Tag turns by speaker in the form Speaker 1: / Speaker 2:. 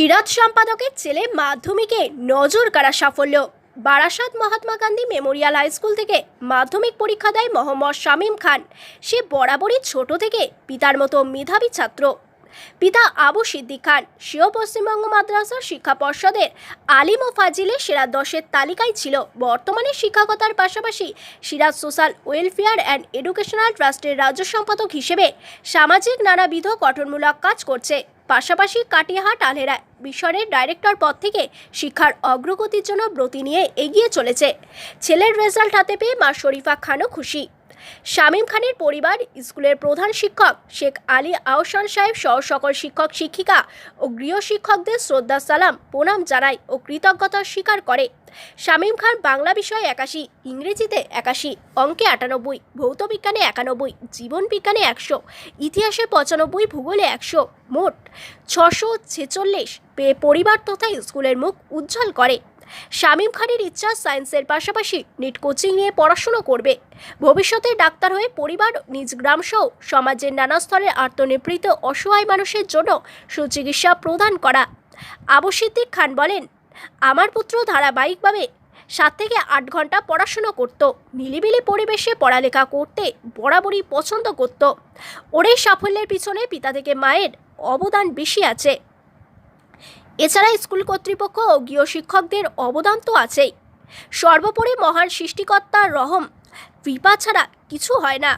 Speaker 1: সিরাজ সম্পাদকের ছেলে মাধ্যমিকে নজর কাড়া সাফল্য। Barasat Mahatma Gandhi memorial high school থেকে মাধ্যমিক পরীক্ষা দেয় মোহাম্মদ শামীম খান। সে বরাবরই ছোট থেকে পিতার মতো মেধাবী ছাত্র। পিতা আবু সিদ্দিক খান, সেও পশ্চিমবঙ্গ মাদ্রাসা শিক্ষা পর্ষদের আলিম ও ফাজিলে সেরা দশের তালিকায় ছিল। বর্তমানে শিক্ষকতার পাশাপাশি Siraj social welfare and educational ট্রাস্টের রাজ্য সম্পাদক হিসেবে সামাজিক নানাবিধ গঠনমূলক কাজ করছে। পাশাপাশি কাটিয়াহাট আলেরা মিশনের ডাইরেক্টর পদ থেকে শিক্ষার অগ্রগতির জন্য ব্রতি নিয়ে এগিয়ে চলেছে। ছেলের রেজাল্ট হাতে পেয়ে মা শরীফা খানও খুশি। শামীম খানের পরিবার, স্কুলের প্রধান শিক্ষক শেখ আলী আহসান সাহেব সহ সকল শিক্ষক, শিক্ষিকা ও গৃহ শিক্ষকদের শ্রদ্ধা, সালাম, প্রণাম জানায় ও কৃতজ্ঞতা স্বীকার করে। শামীম খান বাংলা বিষয়ে একাশি, ইংরেজিতে একাশি, অঙ্কে আটানব্বই, ভৌত বিজ্ঞানে একানব্বই, জীবন বিজ্ঞানে একশো, ইতিহাসে পঁচানব্বই, ভূগোলে একশো, মোট ছশো ছেচল্লিশ পরিবার তথা স্কুলের মুখ উজ্জ্বল করে। শামীম খানের ইচ্ছা সায়েন্সের পাশাপাশি নিট কোচিং নিয়ে পড়াশুনো করবে। ভবিষ্যতে ডাক্তার হয়ে পরিবার, নিজ গ্রামসহ সমাজের নানা স্তরের আত্মনিবৃত অসহায় মানুষের জন্য সুচিকিৎসা প্রদান করা। আবু সিদ্দিক খান বলেন, আমার পুত্র ধারাবাহিকভাবে সাত থেকে আট ঘণ্টা পড়াশুনো করত। নিলিবিলি পরিবেশে পড়ালেখা করতে বরাবরই পছন্দ করত। ওর সাফল্যের পিছনে পিতা থেকে মায়ের অবদান বেশি আছে। এছাড়া স্কুল কর্তৃপক্ষ ও গৃহ শিক্ষকদের অবদান তো আছেই। সর্বোপরি মহান সৃষ্টিকর্তার রহম, কৃপা ছাড়া কিছু হয় না।